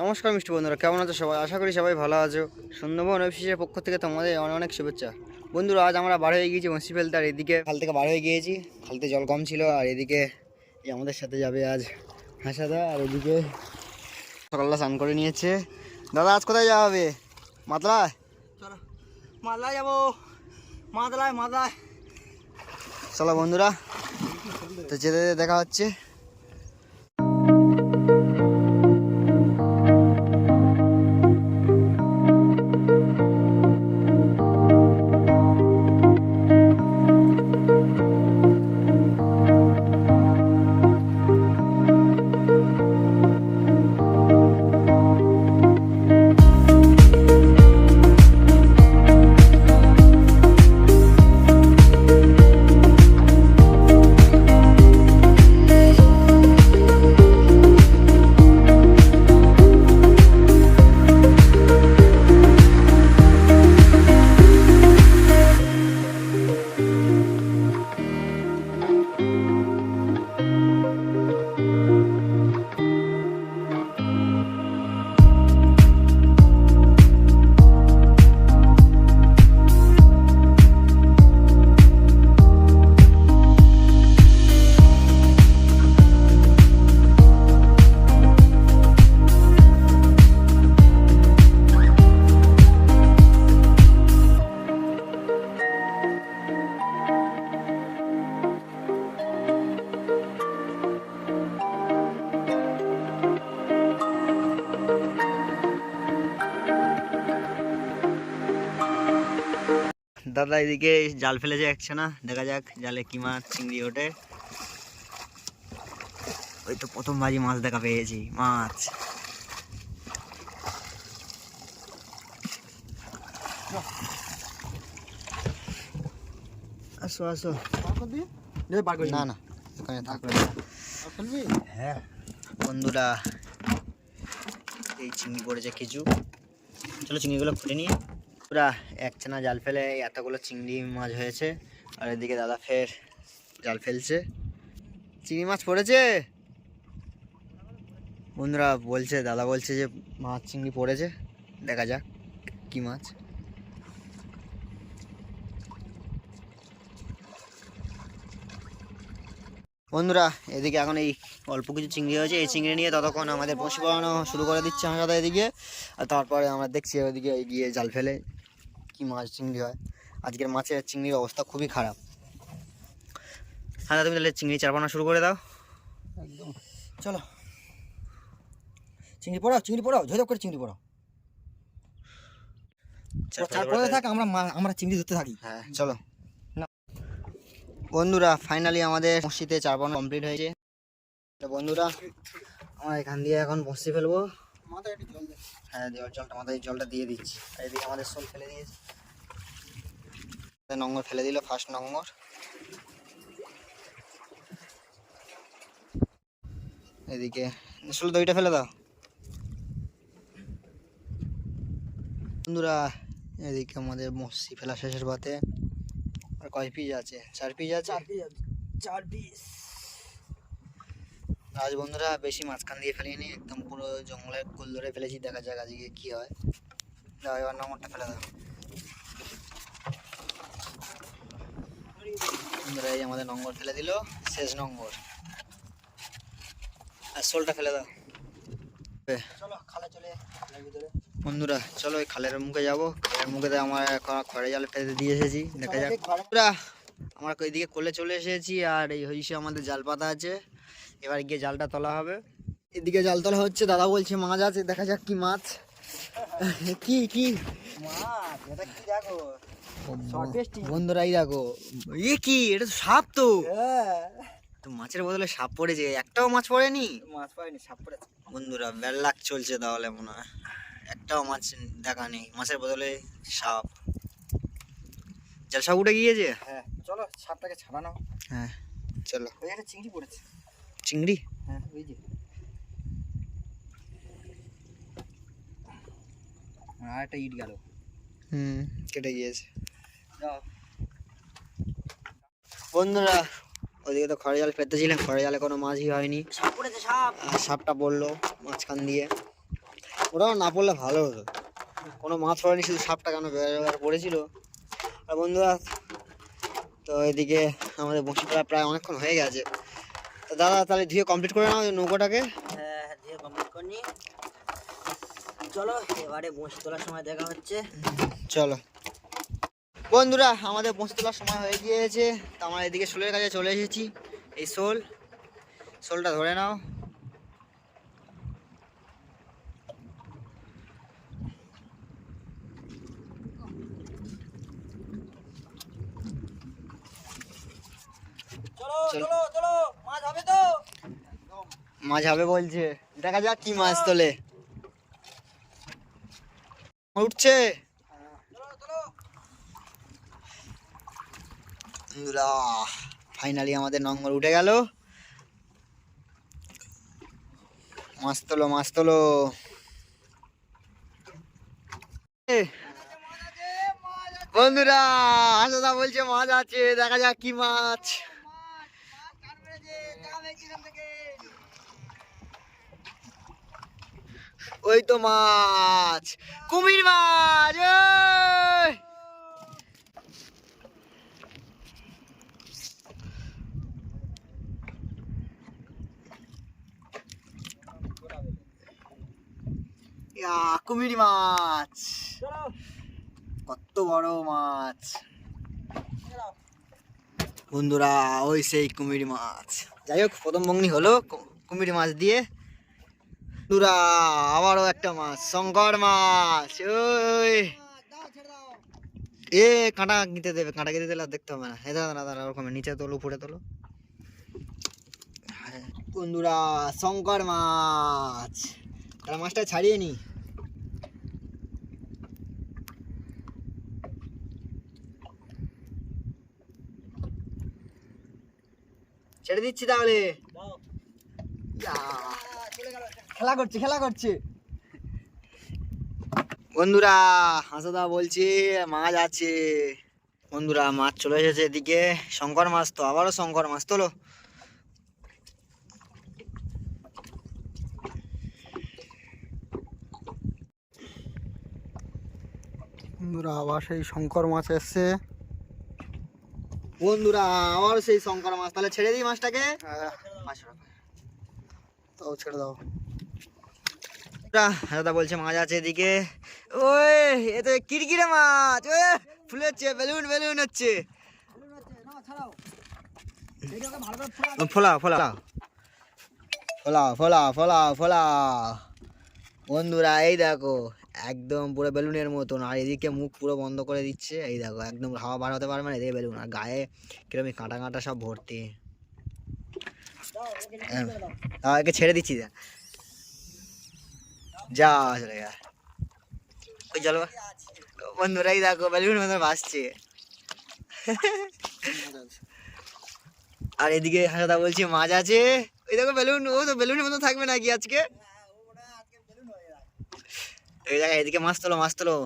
নমস্কার মিষ্টি বন্ধুরা, কেমন আছো সবাই? আশা করি সবাই ভালো আছো। সুন্দরবন অফিসের পক্ষ থেকে তোমাদের অনেক অনেক শুভেচ্ছা। বন্ধুরা, আজ আমরা বার হয়ে গিয়েছি মসি ফেলতে, আর এদিকে খাল থেকে বার হয়ে গিয়েছি। খালতে জল কম ছিল, আর এদিকে আমাদের সাথে যাবে আজ হাসাদা, আর এদিকে সকালবেলা স্নান করে নিয়েছে। দাদা, আজ কোথায় যাওয়া হবে? মাতলায় মালদায় যাব। মাদলায় মাদলায় চলো বন্ধুরা, তো যেতে দেখা হচ্ছে। দাদা এদিকে জাল ফেলেছে একছে না। দেখা যাক জালে কি মাছ চিংড়ি ওঠে। ওই তো প্রথম বাজি মাছ দেখা পেয়েছি মাছ। আসো আসো। না না থাকবে হ্যাঁ বন্ধুরা এই চিংড়ি পড়েছে কিছু চলো চিংড়িগুলো খুলে নিয়ে পুরা একচানা জাল ফেলে এতগুলো চিংড়ি মাছ হয়েছে। আর এদিকে দাদা ফের জাল ফেলছে। চিংড়ি মাছ পড়েছে? বন্ধুরা বলছে, দাদা বলছে যে মাছ চিংড়ি পড়েছে। দেখা যাক কি মাছ। বন্ধুরা, এদিকে এখন এই অল্প কিছু চিংড়ি হয়েছে। এই চিংড়ি নিয়ে ততক্ষণ আমাদের পড়ানো শুরু করে দিচ্ছে আমরা এদিকে। আর তারপরে আমরা দেখছি ওইদিকে গিয়ে জাল ফেলে। কি মাছ চিংড়ি হয়? আজকের মাছের চিংড়ির অবস্থা খুবই খারাপ। হ্যাঁ তুমি তাহলে চিংড়ি চারপানা শুরু করে দাও। একদম। চলো। চিংড়ি পড়াও চিংড়ি পড়াও ঝোঝপ করে চিংড়ি পড়াও। পড়ে থাক আমরা আমরা চিংড়ি ধরতে থাকি। হ্যাঁ চলো। বন্ধুরা ফাইনালি আমাদের মসজিদে চারপানা কমপ্লিট হয়েছে। তো বন্ধুরা আমরা এখান দিয়ে এখন বসে ফেলব। হ্যাঁ দেওয়ার জলটা মাথায় জলটা দিয়ে দিচ্ছি। আর এদিকে আমাদের সোল ফেলে দিয়েছে। নম্বর ফেলে দিল ফার্স্ট নম্বর এদিকে সোল দইটা ফেলে দাও। বন্ধুরা এদিকে আমাদের মসি ফেলা শেষের পাতে আর কয় পিস আছে? চার পিস আছে? চার পিস চার পিস আজ বন্ধুরা বেশি মাঝখান দিয়ে ফেলিনি একদম পুরো জঙ্গলের কুল ধরে ফেলেছি দেখা যাক আজকে কি হয়। দাও এবার নম্বরটা ফেলে দাও। বন্ধুরা এই আমাদের নম্বর ফেলে দিল শেষ নম্বর। আর সোলটা ফেলে দাও। বন্ধুরা চলো ওই খালের মুখে যাব। খালের মুখে আমার এখন খড়ে জাল ফেলে দিয়ে এসেছি দেখা যাক। আমরা ওইদিকে কোলে চলে এসেছি আর এই হইসে আমাদের জাল পাতা আছে। এবার গিয়ে জালটা তোলা হবে। এদিকে জাল তোলা হচ্ছে দাদা বলছে মাছ আছে দেখা যাক কি মাছ। কি কি? বন্ধুরাই দেখো। এ কি এটা তো সাপ তো। হ্যাঁ। তো মাছের বদলে সাপ পড়েছে একটাও মাছ পড়েনি? মাছ পাইনি সাপ পড়েছে। বন্ধুরা বেল্লাক চলছে তাহলে মনে হয়। একটাও মাছ দেখা নেই মাছের বদলে সাপ। জাল সাপ উঠে গিয়েছে? হ্যাঁ চলো সাপটাকে ছাড়ানো। হ্যাঁ চলো। একটা চিংড়ি পড়েছে। চিংড়ি? হ্যাঁ ওই যে। আর একটা ইট গেল। হুম কেটে গিয়েছে। বন্ধুরা ওদিকে তো খড়ে জাল ফেলতেছিলাম খড়ে জালে কোনো মাছই হয়নি। আর সাপটা পড়ল মাঝখান দিয়ে। ওটাও না পড়লে ভালো হতো। কোনো মাছ পড়েনি শুধু সাপটা কেন বেড়ে পড়েছিল। আর বন্ধুরা তো এদিকে আমাদের বসি প্রায় অনেকক্ষণ হয়ে গেছে। দাদা তাহলে ধুয়ে কমপ্লিট করে নাও নৌকোটাকে। হ্যাঁ দিয়ে কমপ্লিট চলো এবারে বসে তোলার সময় দেখা হচ্ছে। চলো। বন্ধুরা আমাদের বসে তোলার সময় হয়ে গিয়েছে। তো আমরা এদিকে শোলের কাছে চলে এসেছি। এই শোল শোলটা ধরে নাও। চলো। চলো চলো। মাছ হবে বলছে। দেখা যাক কি মাছ তোলে। উঠছে। ফাইনালি আমাদের নম্বর উঠে গেল। মাছ তোলো মাছ তোলো। বন্ধুরা আসাদা বলছে মাছ আছে, দেখা যাক কি মাছ। ওই তো মাছ কুমির মাছ ওই! ইয়া, কুমির মাছ চলো কত বড় মাছ বন্ধুরা ওই সেই কুমির মাছ যাই হোক প্রথম বঙ্গনি হলো কু- কুমির মাছ দিয়ে বন্ধুরা আবারও একটা মাছ শঙ্কর মাছ ওই। ছেড়ে এ কাঁটা নিতে দেবে কাঁটা দিলে আর দেখতে হবে না। হ্যাঁ দাদা দাদা ওরকম নিচে তোলো উপরে তোলো। হ্যাঁ, বন্ধুরা শঙ্কর মাছ। তাহলে মাছটা ছাড়িয়ে নি। ছেড়ে দিচ্ছি তাহলে। চলে গেল খেলা করছে খেলা করছে। বন্ধুরা হাসাদা বলছি মাছ আছে। বন্ধুরা মাছ চলে এসেছে এদিকে। শঙ্কর মাছ তো আবারও শঙ্কর মাছ তোলো। বন্ধুরা আবার সেই শঙ্কর মাছ এসছে। বন্ধুরা আবার সেই শঙ্কর মাছ তাহলে ছেড়ে দিই মাছটাকে? পাঁচশো তাও ছেড়ে দাও। হাসাদা বলছে মাছ আছে এদিকে। ওই এ তো কিরকিরে মাছ ওই ফুলে হচ্ছে বেলুন বেলুন হচ্ছে। ফোলা ফোলা ফোলা ফোলা ফোলা ফোলা বন্ধুরা এই দেখো একদম পুরো বেলুনের মতন আর এদিকে মুখ পুরো বন্ধ করে দিচ্ছে। এই দেখো একদম হাওয়া বার হতে পারবে না এদিকে বেলুন আর গায়ে কীরকম কাঁটা কাঁটা সব ভর্তি। হ্যাঁ। একে ছেড়ে দিচ্ছি যা চলে যা ওই চলো বন্ধুরা, এই দেখো বেলুন মতন ভাসছে আর এদিকে হাসাদা বলছি, মাছ আছে। ওই দেখো বেলুন ও তো বেলুনের মতো থাকবে নাকি আজকে? এই জায়গায় এদিকে মাছ তোলো মাছ তোলো।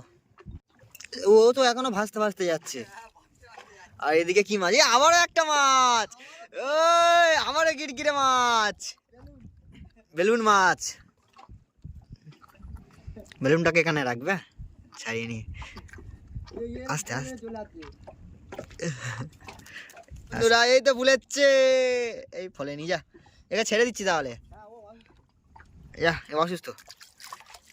ও তো এখনও ভাসতে ভাসতে যাচ্ছে। আর এদিকে কি মাছ? আবারও একটা মাছ। ওই আবারও কিরকিরে মাছ। বেলুন মাছ। বেলুনটাকে এখানে রাখবে? ছাড়িয়ে নিয়ে। আস্তে আস্তে। চলে এই তো ভুলেচ্ছে এই ফলে নি যা। একে ছেড়ে দিচ্ছি তাহলে। যা এ অসুস্থ।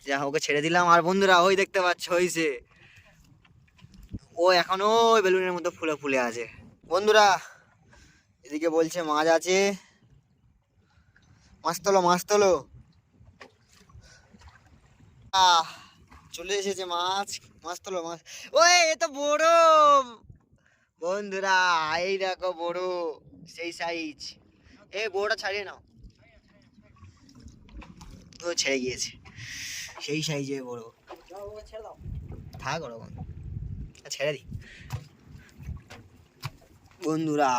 যা, ওকে ছেড়ে দিলাম। আর বন্ধুরা, ওই দেখতে পাচ্ছ হইছে ও এখনও ওই বেলুনের মতো ফুলে ফুলে আছে। বন্ধুরা, এদিকে বলছে মাছ আছে। মাছ তোলো মাছ তোলো। চলে এসেছে মাছ মাছ তোলো, মাছ। ওই, এ তো বড়। বন্ধুরা, এই দেখো বড়, সেই সাইজ এ, বড়টা ছাড়িয়ে নাও। ও ছেড়ে গিয়েছে। সেই সাইজে বড়। থাক ওরকম ছেড়ে দি বন্ধুরা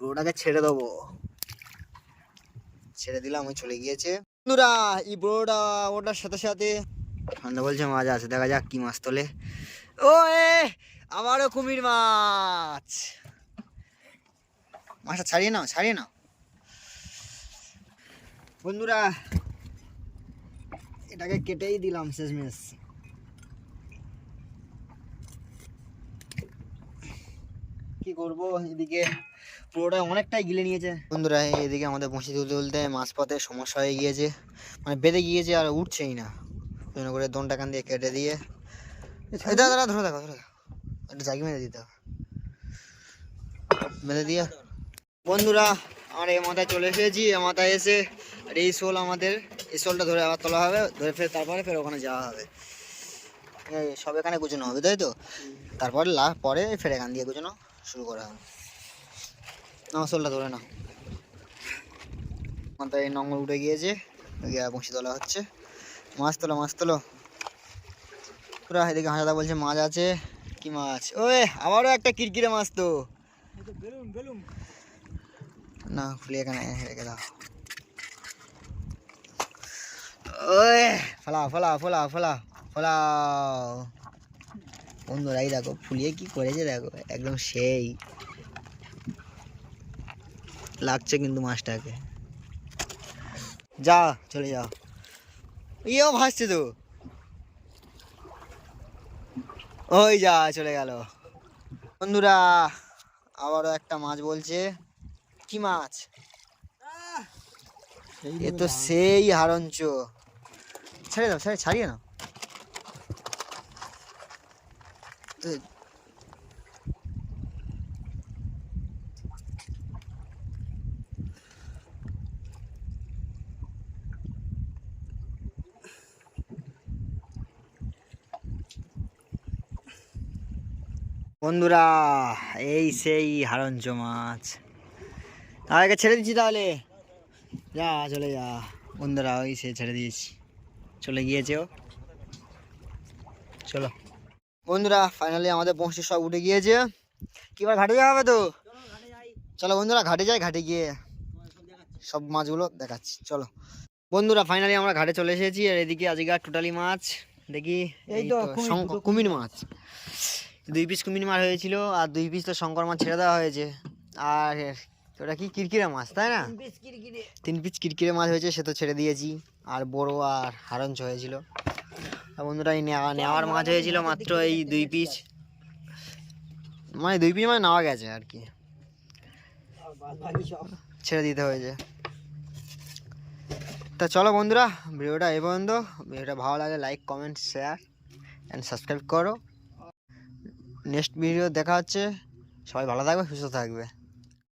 ওটাকে ছেড়ে দেবো। ছেড়ে দিলাম ওই চলে গিয়েছে। বন্ধুরা, এই বড়োটা ওটার সাথে সাথে ঠান্ডা বলছে, মাছ আছে, দেখা যাক কি মাছ তোলে। ও এ আবারও কুমির মাছ। মাছটা ছাড়িয়ে নাও ছাড়িয়ে নাও। বন্ধুরা, এটাকে কেটেই দিলাম শেষমেশ। কি করব এদিকে? পুরোটা অনেকটাই গিলে নিয়েছে। বন্ধুরা এদিকে আমাদের বসে তুলতে তুলতে মাঝপথে সমস্যা হয়ে গিয়েছে। মানে বেঁধে গিয়েছে আর উঠছেই না। ওই জন্য করে দনটা কান দিয়ে কেটে দিয়ে দাদা দাদা ধরে দেখো ধরে একটা জাগি মেরে দিতে হবে। বেঁধে দিয়ে বন্ধুরা আমরা এই মাথায় চলে এসেছি এই মাথায় এসে আর এই শোল আমাদের এই শোলটা ধরে আবার তোলা হবে ধরে ফের তারপরে ফের ওখানে যাওয়া হবে। সব এখানে গুছানো হবে তাই তো? তারপরে লা পরে ফের এখান দিয়ে গুছানো শুরু করা হবে। না শোলটা ধরে না মাথায় নঙ্গল উঠে গিয়েছে গিয়ে বসি তোলা হচ্ছে। মাছ তোলো মাছ তোলো। পুরা এদিকে হাজাদা বলছে মাছ আছে কি মাছ? ওই আবারও একটা কিরকিরে মাছ তো। না খুলে এখানে রেখে দাও। ওই ফলা ফলা ফলা ফলা ফলাও। বন্ধুরা এই দেখো ফুলিয়ে কি করেছে দেখো একদম সেই। লাগছে কিন্তু মাছটাকে। যা, চলে যাও। ইয়েও ভাসছে তো। ওই যা, চলে গেল। বন্ধুরা, আবারও একটা মাছ বলছে। কি মাছ? এ তো সেই হারঞ্চ। ছেড়ে দাও ছেড়ে ছাড়িয়ে নাও। বন্ধুরা এই সেই হারঞ্চ মাছ। তাদেরকে ছেড়ে দিচ্ছি তাহলে। যা চলে যা। বন্ধুরা ওই সে ছেড়ে দিয়েছি। চলে গিয়েছে ও। চলো। বন্ধুরা ফাইনালি আমাদের বংশী সব উঠে গিয়েছে। কি এবার ঘাটে যাওয়া হবে তো? চলো বন্ধুরা ঘাটে যাই ঘাটে গিয়ে সব মাছগুলো দেখাচ্ছি। চলো। বন্ধুরা ফাইনালি আমরা ঘাটে চলে এসেছি। আর এদিকে আজকে টোটালি মাছ। দেখি এই তো কুমির মাছ। দুই পিস কুমির মাছ হয়েছিল আর দুই পিস তো শঙ্কর মাছ ছেড়ে দেওয়া হয়েছে। আর ওটা কি কিরকিরে মাছ তাই না? তিন পিস কিরকিরে। মাছ হয়েছে সে তো ছেড়ে দিয়েছি। আর বড় আর হারঞ্চ হয়েছিল। আর বন্ধুরা এই নেওয়া নেওয়ার মাছ হয়েছিল মাত্র এই দুই পিস মানে দুই পিস মানে নেওয়া গেছে আর কি। ছেড়ে দিতে হয়েছে। তা চলো বন্ধুরা ভিডিওটা এই পর্যন্ত। ভিডিওটা ভালো লাগে like comment share and subscribe করো। নেক্সট ভিডিও দেখা হচ্ছে। সবাই ভালো থাকবে সুস্থ থাকবে।